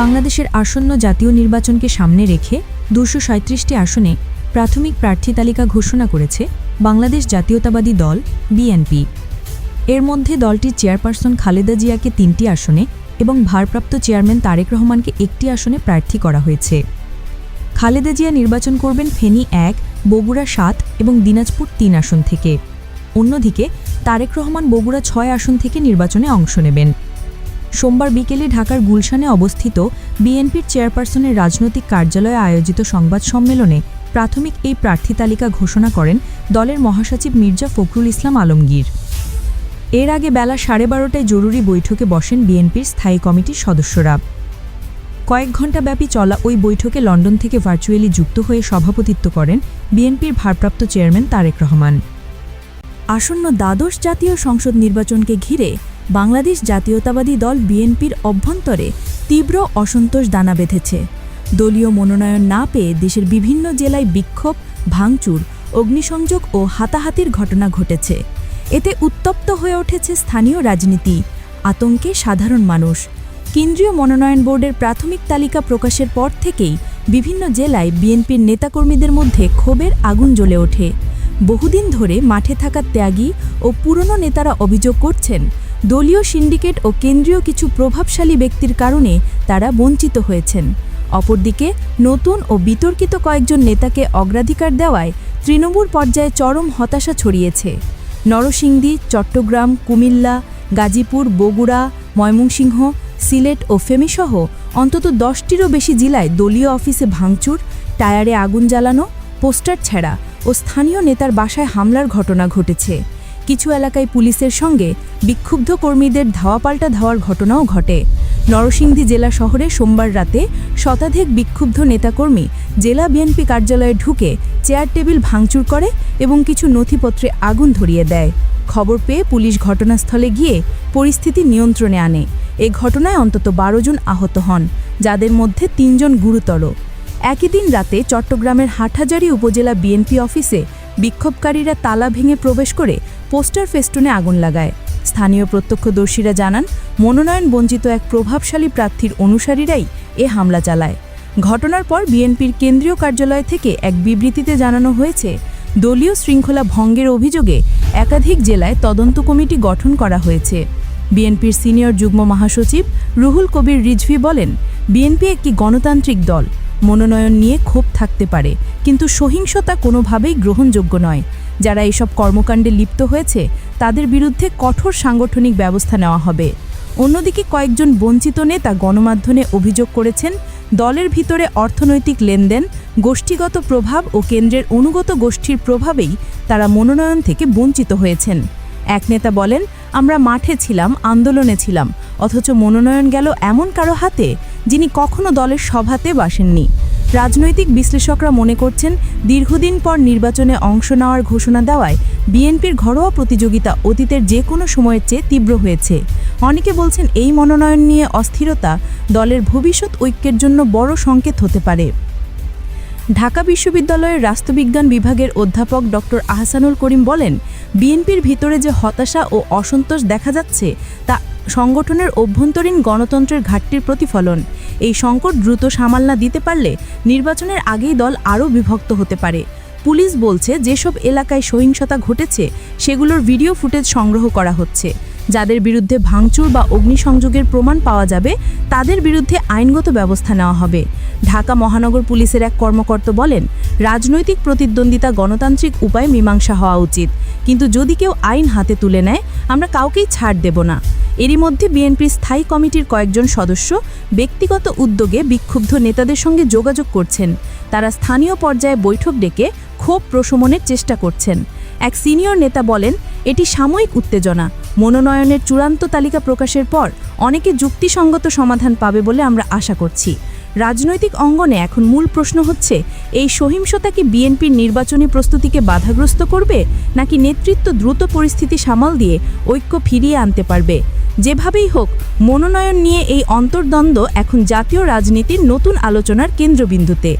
বাংলাদেশের আসন্ন জাতীয় নির্বাচনকে সামনে রেখে দুশো সাঁত্রিশটি আসনে প্রাথমিক প্রার্থী তালিকা ঘোষণা করেছে বাংলাদেশ জাতীয়তাবাদী দল, বিএনপি। এর মধ্যে দলটির চেয়ারপারসন খালেদা জিয়াকে তিনটি আসনে এবং ভারপ্রাপ্ত চেয়ারম্যান তারেক রহমানকে একটি আসনে প্রার্থী করা হয়েছে। খালেদা জিয়া নির্বাচন করবেন ফেনী এক, বগুড়া সাত এবং দিনাজপুর তিন আসন থেকে। অন্যদিকে তারেক রহমান বগুড়া ছয় আসন থেকে নির্বাচনে অংশ নেবেন। সোমবার বিকেলে ঢাকার গুলশানে অবস্থিত বিএনপির চেয়ারপারসনের রাজনৈতিক কার্যালয়ে আয়োজিত সংবাদ সম্মেলনে প্রাথমিক এই প্রার্থী তালিকা ঘোষণা করেন দলের মহাসচিব মির্জা ফখরুল ইসলাম আলমগীর। এর আগে বেলা সাড়ে বারোটায় জরুরি বৈঠকে বসেন বিএনপির স্থায়ী কমিটির সদস্যরা। কয়েক ঘণ্টা ব্যাপী চলা ওই বৈঠকে লন্ডন থেকে ভার্চুয়ালি যুক্ত হয়ে সভাপতিত্ব করেন বিএনপির ভারপ্রাপ্ত চেয়ারম্যান তারেক রহমান। আসন্ন দ্বাদশ জাতীয় সংসদ নির্বাচনকে ঘিরে বাংলাদেশ জাতীয়তাবাদী দল বিএনপির অভ্যন্তরে তীব্র অসন্তোষ দানা বেঁধেছে। দলীয় মনোনয়ন না পেয়ে দেশের বিভিন্ন জেলায় বিক্ষোভ, ভাঙচুর, অগ্নিসংযোগ ও হাতাহাতির ঘটনা ঘটেছে। এতে উত্তপ্ত হয়ে উঠেছে স্থানীয় রাজনীতি। আতঙ্কে সাধারণ মানুষ। কেন্দ্রীয় মনোনয়ন বোর্ডের প্রাথমিক তালিকা প্রকাশের পর থেকেই বিভিন্ন জেলায় বিএনপির নেতাকর্মীদের মধ্যে ক্ষোভের আগুন জ্বলে ওঠে। বহুদিন ধরে মাঠে থাকা ত্যাগী ও পুরনো নেতারা অভিযোগ করছেন দলীয় সিন্ডিকেট ও কেন্দ্রীয় কিছু প্রভাবশালী ব্যক্তির কারণে তারা বঞ্চিত হয়েছেন। অপরদিকে, নতুন ও বিতর্কিত কয়েকজন নেতাকে অগ্রাধিকার দেওয়ায় তৃণমূল পর্যায়ে চরম হতাশা ছড়িয়েছে। নরসিংদী, চট্টগ্রাম, কুমিল্লা, গাজীপুর, বগুড়া, ময়মনসিংহ, সিলেট ও ফেমিসহ অন্তত দশটিরও বেশি জেলায় দলীয় অফিসে ভাঙচুর, টায়ারে আগুন জ্বালানো, পোস্টার ছেঁড়া ও স্থানীয় নেতার বাসায় হামলার ঘটনা ঘটেছে। কিছু এলাকায় পুলিশের সঙ্গে বিক্ষুব্ধ কর্মীদের ধাওয়াপাল্টা ধাওয়ার ঘটনাও ঘটে। নরসিংদী জেলা শহরে সোমবার রাতে শতাধিক বিক্ষুব্ধ নেতাকর্মী জেলা বিএনপি কার্যালয়ে ঢুকে চেয়ার টেবিল ভাঙচুর করে এবং কিছু নথিপত্রে আগুন ধরিয়ে দেয়। খবর পেয়ে পুলিশ ঘটনাস্থলে গিয়ে পরিস্থিতি নিয়ন্ত্রণে আনে। এ ঘটনায় অন্তত বারো জন আহত হন, যাদের মধ্যে তিনজন গুরুতর। একই দিন রাতে চট্টগ্রামের হাটহাজারী উপজেলা বিএনপি অফিসে বিক্ষোভকারীরা তালা ভেঙে প্রবেশ করে পোস্টার ফেস্টুনে আগুন লাগায়। স্থানীয় প্রত্যক্ষদর্শীরা জানান, মনোনয়ন বঞ্চিত এক প্রভাবশালী প্রার্থীর অনুসারীরাই এ হামলা চালায়। ঘটনার পর বিএনপির কেন্দ্রীয় কার্যালয় থেকে এক বিবৃতিতে জানানো হয়েছে, দলীয় শৃঙ্খলা ভঙ্গের অভিযোগে একাধিক জেলায় তদন্ত কমিটি গঠন করা হয়েছে। বিএনপির সিনিয়র যুগ্ম মহাসচিব রুহুল কবির রিজভি বলেন, বিএনপি একটি গণতান্ত্রিক দল। মনোনয়ন নিয়ে ক্ষোভ থাকতে পারে, কিন্তু সহিংসতা কোনোভাবেই গ্রহণযোগ্য নয়। যারা এসব কর্মকাণ্ডে লিপ্ত হয়েছে, তাদের বিরুদ্ধে কঠোর সাংগঠনিক ব্যবস্থা নেওয়া হবে। অন্যদিকে কয়েকজন বঞ্চিত নেতা গণমাধ্যমে অভিযোগ করেছেন, দলের ভিতরে অর্থনৈতিক লেনদেন, গোষ্ঠীগত প্রভাব ও কেন্দ্রের অনুগত গোষ্ঠীর প্রভাবেই তারা মনোনয়ন থেকে বঞ্চিত হয়েছেন। এক নেতা বলেন, আমরা মাঠে ছিলাম, আন্দোলনে ছিলাম, অথচ মনোনয়ন গেল এমন কারও হাতে যিনি কখনো দলের সভাতে বাসেননি। রাজনৈতিক বিশ্লেষকরা মনে করছেন, দীর্ঘদিন পর নির্বাচনে অংশ নেওয়ার ঘোষণা দেওয়ায় বিএনপির ঘরোয়া প্রতিযোগিতা অতীতের যে কোনো সময়ের চেয়ে তীব্র হয়েছে। অনেকে বলছেন, এই মনোনয়ন নিয়ে অস্থিরতা দলের ভবিষ্যৎ ঐক্যের জন্য বড় সংকেত হতে পারে। ঢাকা বিশ্ববিদ্যালয়ের রাষ্ট্রবিজ্ঞান বিভাগের অধ্যাপক ডক্টর আহসানুল করিম বলেন, বিএনপির ভিতরে যে হতাশা ও অসন্তোষ দেখা যাচ্ছে, তা সংগঠনের অভ্যন্তরীণ গণতন্ত্রের ঘাটতির প্রতিফলন। এই সংকট দ্রুত সামাল না দিতে পারলে নির্বাচনের আগেই দল আরও বিভক্ত হতে পারে। পুলিশ বলছে, যেসব এলাকায় সহিংসতা ঘটেছে, সেগুলোর ভিডিও ফুটেজ সংগ্রহ করা হচ্ছে। যাদের বিরুদ্ধে ভাঙচুর বা অগ্নিসংযোগের প্রমাণ পাওয়া যাবে, তাদের বিরুদ্ধে আইনগত ব্যবস্থা নেওয়া হবে। ঢাকা মহানগর পুলিশের এক কর্মকর্তা বলেন, রাজনৈতিক প্রতিদ্বন্দ্বিতা গণতান্ত্রিক উপায়ে মীমাংসা হওয়া উচিত। কিন্তু যদি কেউ আইন হাতে তুলে নেয়, আমরা কাউকেই ছাড় দেব না। এরই মধ্যে বিএনপির স্থায়ী কমিটির কয়েকজন সদস্য ব্যক্তিগত উদ্যোগে বিক্ষুব্ধ নেতাদের সঙ্গে যোগাযোগ করছেন। তারা স্থানীয় পর্যায়ে বৈঠক ডেকে ক্ষোভ প্রশমনের চেষ্টা করছেন। এক সিনিয়র নেতা বলেন, এটি সাময়িক উত্তেজনা। মনোনয়নের চূড়ান্ত তালিকা প্রকাশের পর অনেকে যুক্তিসঙ্গত সমাধান পাবে বলে আমরা আশা করছি। রাজনৈতিক অঙ্গনে এখন মূল প্রশ্ন হচ্ছে, এই সহিংসতা কি বিএনপির নির্বাচনী প্রস্তুতিকে বাধাগ্রস্ত করবে, নাকি নেতৃত্ব দ্রুত পরিস্থিতি সামাল দিয়ে ঐক্য ফিরিয়ে আনতে পারবে? যেভাবেই হোক, মনোনয়ন নিয়ে এই অন্তর্দ্বন্দ্ব এখন জাতীয় রাজনীতির নতুন আলোচনার কেন্দ্রবিন্দুতে।